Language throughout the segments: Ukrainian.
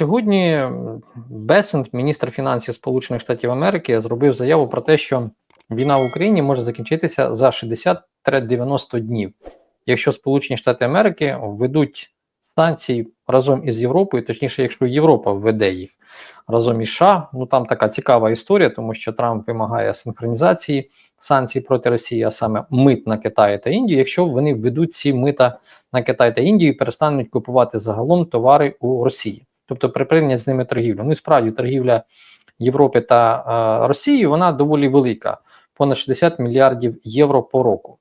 сьогодні Бесент, міністр фінансів Сполучених Штатів Америки, зробив заяву про те, що війна в Україні може закінчитися за 60-90 днів, якщо Сполучені Штати Америки введуть санкції разом із Європою, точніше, якщо Європа введе їх разом із США. Ну там така цікава історія, тому що Трамп вимагає синхронізації санкцій проти Росії, а саме мит на Китай та Індію. Якщо вони введуть ці мита на Китай та Індію і перестануть купувати загалом товари у Росії, тобто припинять з ними торгівлю. Ну і справді торгівля Європи та е, Росії вона доволі велика, понад 60 мільярдів євро по року.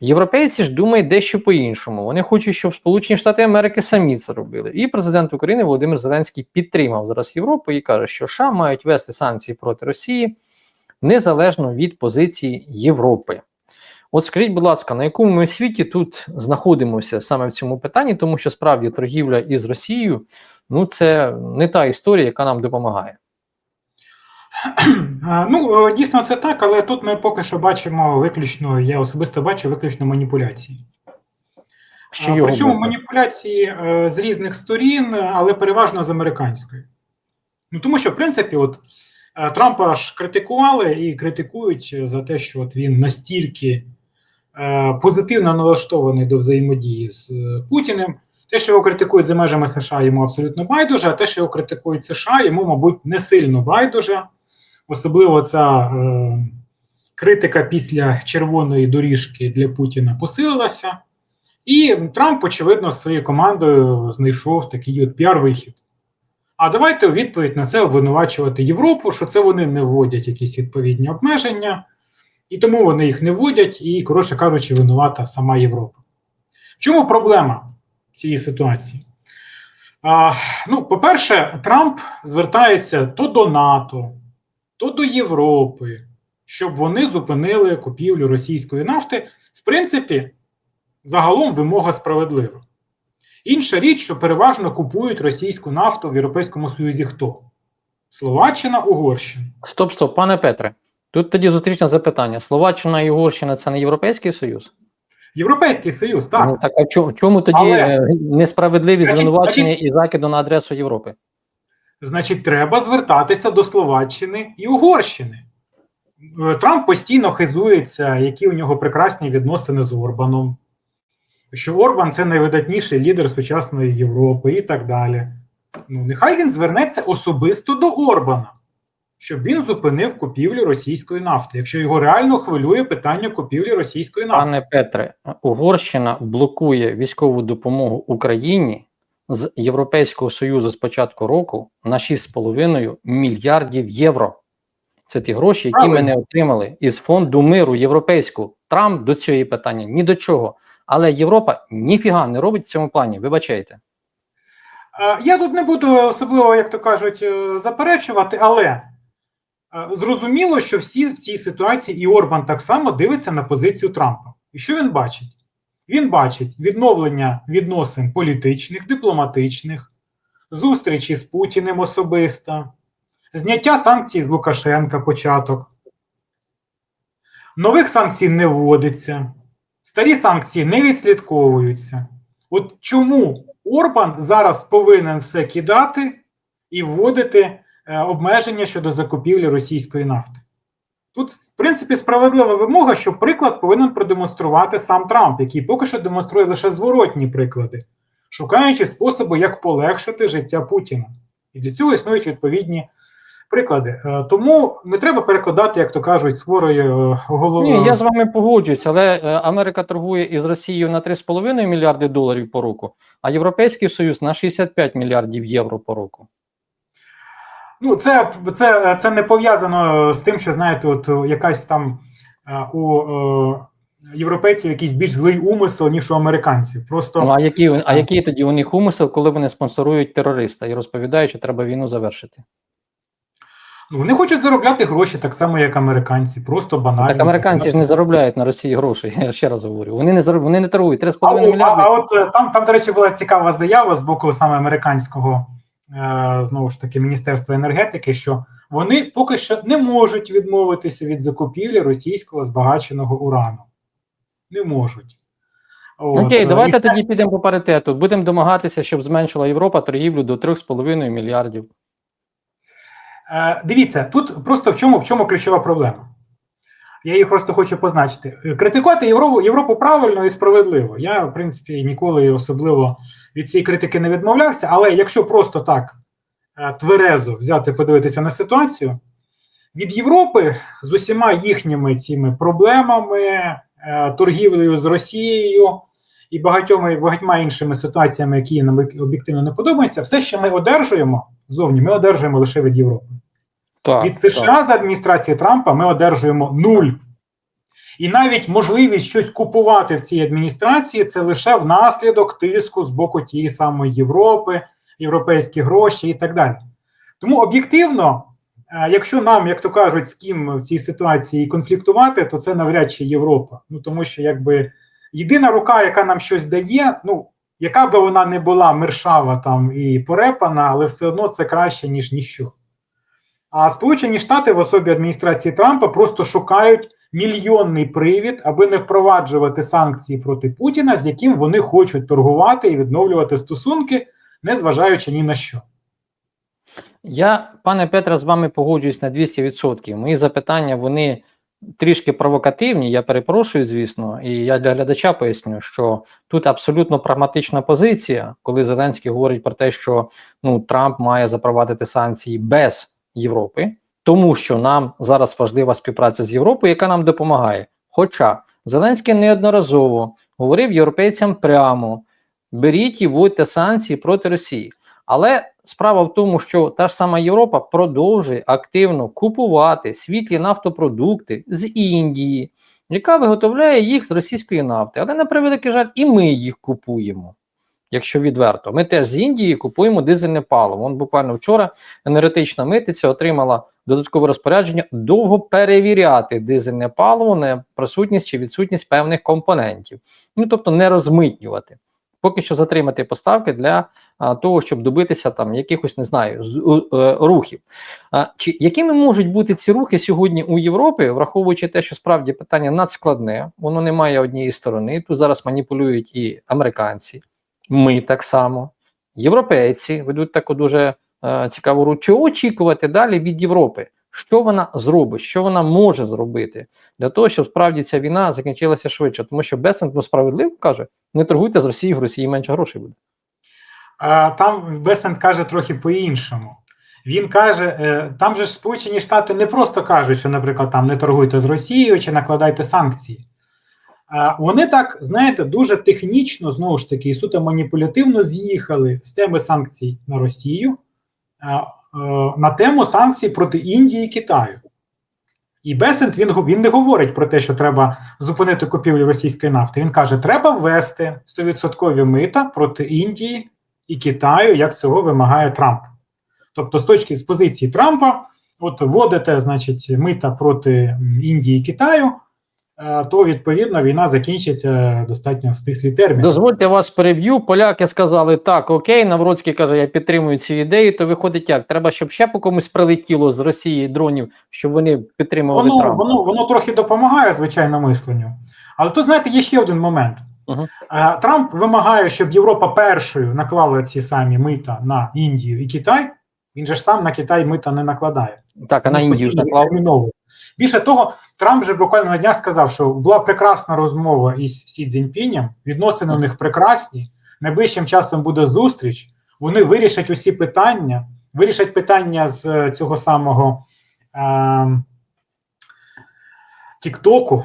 Європейці ж думають дещо по-іншому. Вони хочуть, щоб Сполучені Штати Америки самі це робили. І президент України Володимир Зеленський підтримав зараз Європу і каже, що США мають вести санкції проти Росії незалежно від позиції Європи. От скажіть, будь ласка, на якому ми світі тут знаходимося саме в цьому питанні, тому що справді торгівля із Росією ну це не та історія, яка нам допомагає. Ну, е, дійсно, це так, але тут ми поки що бачимо виключно, я особисто бачу виключно маніпуляції. Що Причому маніпуляції е, з різних сторін, але переважно з американської. Ну тому що, в принципі, от е, Трампа ж критикували і критикують за те, що от він настільки позитивно налаштований до взаємодії з Путіним. Те, що його критикують за межами США, йому абсолютно байдуже, а те, що його критикують США, йому, мабуть, не сильно байдуже. Особливо ця е, критика після червоної доріжки для Путіна посилилася. І Трамп, очевидно, своєю командою знайшов такий от піар-вихід. А давайте у відповідь на це обвинувачувати Європу, що це вони не вводять якісь відповідні обмеження, і тому вони їх не вводять, і, коротше кажучи, винувата сама Європа. В чому проблема цієї ситуації? А, ну, по-перше, Трамп звертається то до НАТО, то до Європи, щоб вони зупинили купівлю російської нафти. В принципі, загалом вимога справедлива. Інша річ, що переважно купують російську нафту в Європейському Союзі хто? Словаччина, Угорщина. Стоп, стоп, пане Петре. Тут тоді зустрічне запитання: Словаччина і Угорщина це не Європейський Союз? Європейський Союз, так. Ну, так а чому, чому тоді Але- е, несправедливі Значить, звинувачення значить- і закиду на адресу Європи? Значить, треба звертатися до Словаччини і Угорщини. Е, Трамп постійно хизується, які у нього прекрасні відносини з Орбаном, що Орбан це найвидатніший лідер сучасної Європи і так далі. Ну, нехай він звернеться особисто до Орбана, щоб він зупинив купівлю російської нафти, якщо його реально хвилює питання купівлі російської нафти. Пане Петре, Угорщина блокує військову допомогу Україні з Європейського Союзу з початку року на 6,5 мільярдів євро. Це ті гроші, які ми не отримали із фонду миру європейського. Трамп до цього питання ні до чого. Але Європа ніфіга не робить в цьому плані. Вибачайте. Е, Я тут не буду особливо, як то кажуть, е, заперечувати, але зрозуміло, що всі в цій ситуації і Орбан так само дивиться на позицію Трампа. І що він бачить? Він бачить відновлення відносин політичних, дипломатичних, зустрічі з Путіним особисто, зняття санкцій з Лукашенка початок. Нових санкцій не вводиться, старі санкції не відслідковуються. От чому Орбан зараз повинен все кидати і вводити е, обмеження щодо закупівлі російської нафти? Тут, в принципі, справедлива вимога, що приклад повинен продемонструвати сам Трамп, який поки що демонструє лише зворотні приклади, шукаючи способи, як полегшити життя Путіна. І для цього існують відповідні приклади. Е, Тому не треба перекладати, як то кажуть, з хворої е, голови. Ні, я з вами погоджуюсь, але е, Америка торгує із Росією на 3,5 мільярди доларів по року, а Європейський Союз на 65 мільярдів євро по року. Ну, це, це, це не пов'язано з тим, що знаєте, от якась там е, у е, європейців якийсь більш злий умисел, ніж у американців. Просто Ну а який а який тоді у них умисел, коли вони спонсорують терориста і розповідають, що треба війну завершити? ну, вони хочуть заробляти гроші так само, як американці. Просто банально. Так американці ж не заробляють на Росії гроші. Я ще раз говорю. Вони не зароб... вони не торгують а, 3,5 а, мільярди. а от е, там, там, до речі, була цікава заява з боку саме американського е, знову ж таки Міністерства енергетики, що вони поки що не можуть відмовитися від закупівлі російського збагаченого урану. Не можуть. От, Окей, е, давайте це- тоді підемо по паритету. Будемо домагатися, щоб зменшила Європа торгівлю до 3,5 мільярдів. Е, Дивіться, тут просто в чому, в чому ключова проблема. Я їх просто хочу позначити. Критикувати Європу, Європу правильно і справедливо. Я, в принципі, ніколи особливо від цієї критики не відмовлявся, але якщо просто так е, тверезо взяти, подивитися на ситуацію, від Європи з усіма їхніми цими проблемами, е, торгівлею з Росією і багатьма, багатьма іншими ситуаціями, які нам об'єктивно не подобаються, все, що ми одержуємо зовні, ми одержуємо лише від Європи. Так, Від США за адміністрації Трампа ми одержуємо нуль. І навіть можливість щось купувати в цій адміністрації це лише внаслідок тиску з боку тієї самої Європи, європейські гроші і так далі. Тому об'єктивно, е, якщо нам, як то кажуть, з ким в цій ситуації конфліктувати, то це навряд чи Європа. Ну тому що якби єдина рука, яка нам щось дає, ну яка би вона не була мершава там і порепана, але все одно це краще, ніж ніщо. А Сполучені Штати в особі адміністрації Трампа просто шукають мільйонний привід, аби не впроваджувати санкції проти Путіна, з яким вони хочуть торгувати і відновлювати стосунки, незважаючи ні на що. Я, пане Петре, з вами погоджуюсь на 200%. Мої запитання вони трішки провокативні. Я перепрошую, звісно, і я для глядача поясню, що тут абсолютно прагматична позиція, коли Зеленський говорить про те, що ну Трамп має запровадити санкції без Європи, тому що нам зараз важлива співпраця з Європою, яка нам допомагає. Хоча Зеленський неодноразово говорив європейцям прямо: беріть і вводьте санкції проти Росії. Але справа в тому, що та ж сама Європа продовжує активно купувати світлі нафтопродукти з Індії, яка виготовляє їх з російської нафти. Але на превеликий жаль, і ми їх купуємо. Якщо відверто, ми теж з Індії купуємо дизельне паливо. Вон буквально вчора енергетична митниця отримала додаткове розпорядження довго перевіряти дизельне паливо на присутність чи відсутність певних компонентів. Ну тобто не розмитнювати. Поки що затримати поставки для а, того, щоб добитися там якихось не знаю з, е, рухів. А, чи якими можуть бути ці рухи сьогодні у Європі, враховуючи те, що справді питання надскладне, воно не має однієї сторони. Тут зараз маніпулюють і американці, ми так само, європейці ведуть таку дуже е, цікаву ру. Чого очікувати далі від Європи? Що вона зробить, що вона може зробити для того, щоб справді ця війна закінчилася швидше, тому що Бесент ну, справедливо каже: не торгуйте з Росією, в Росії менше грошей буде. А там Бесент каже трохи по-іншому. Він каже: е, там же ж Сполучені Штати не просто кажуть, що, наприклад, там не торгуйте з Росією чи накладайте санкції. Вони так, знаєте, дуже технічно, знову ж таки, і суто маніпулятивно з'їхали з теми санкцій на Росію е, на тему санкцій проти Індії і Китаю. І Бесент він, він не говорить про те, що треба зупинити купівлю російської нафти. Він каже, треба ввести 100% мита проти Індії і Китаю, як цього вимагає Трамп. Тобто, з точки з позиції Трампа, от вводите, значить, мита проти Індії і Китаю, то відповідно війна закінчиться достатньо в стислі терміни. Дозвольте вас переб'ю. Поляки сказали так, окей. Навроцький каже, я підтримую ці ідеї. То виходить як? Треба, щоб ще по комусь прилетіло з Росії дронів, щоб вони підтримували Воно, Трампа. воно, воно трохи допомагає, звичайно, мисленню. Але тут, знаєте, є ще один момент. Е, Трамп вимагає, щоб Європа першою наклала ці самі мита на Індію і Китай. Він же ж сам на Китай мита не накладає. Так, а на Індію ж наклав. Більше того, Трамп вже буквально на днях сказав, що була прекрасна розмова із Сі Цзіньпінем, відносини у них прекрасні. Найближчим часом буде зустріч. Вони вирішать усі питання, вирішать питання з е, цього самого е, Тіктоку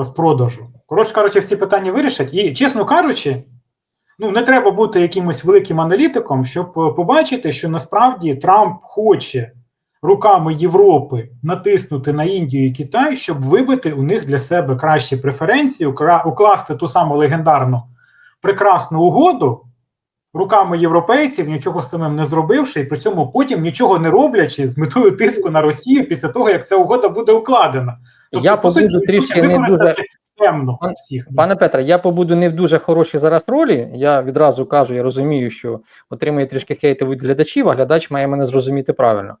е, з продажу. Коротше кажучи, всі питання вирішать. І, чесно кажучи, ну не треба бути якимось великим аналітиком, щоб е, побачити, що насправді Трамп хоче руками Європи натиснути на Індію і Китай, щоб вибити у них для себе кращі преференції, укласти ту саму легендарну прекрасну угоду руками європейців, нічого самим не зробивши, і при цьому потім нічого не роблячи з метою тиску на Росію після того, як ця угода буде укладена. Тобто, Я по суті, трішки не використати темно Пан- всіх. Пане Петре, я побуду не в дуже хорошій зараз ролі. Я відразу кажу, я розумію, що отримує трішки хейту від глядачів, а глядач має мене зрозуміти правильно.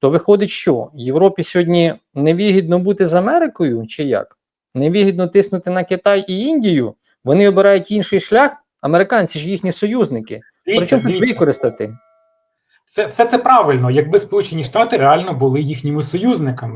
То виходить, що Європі сьогодні невигідно бути з Америкою, чи як? Невигідно тиснути на Китай і Індію. Вони обирають інший шлях. Американці ж їхні союзники. Причому тут використати? Це, все це правильно, якби Сполучені Штати реально були їхніми союзниками.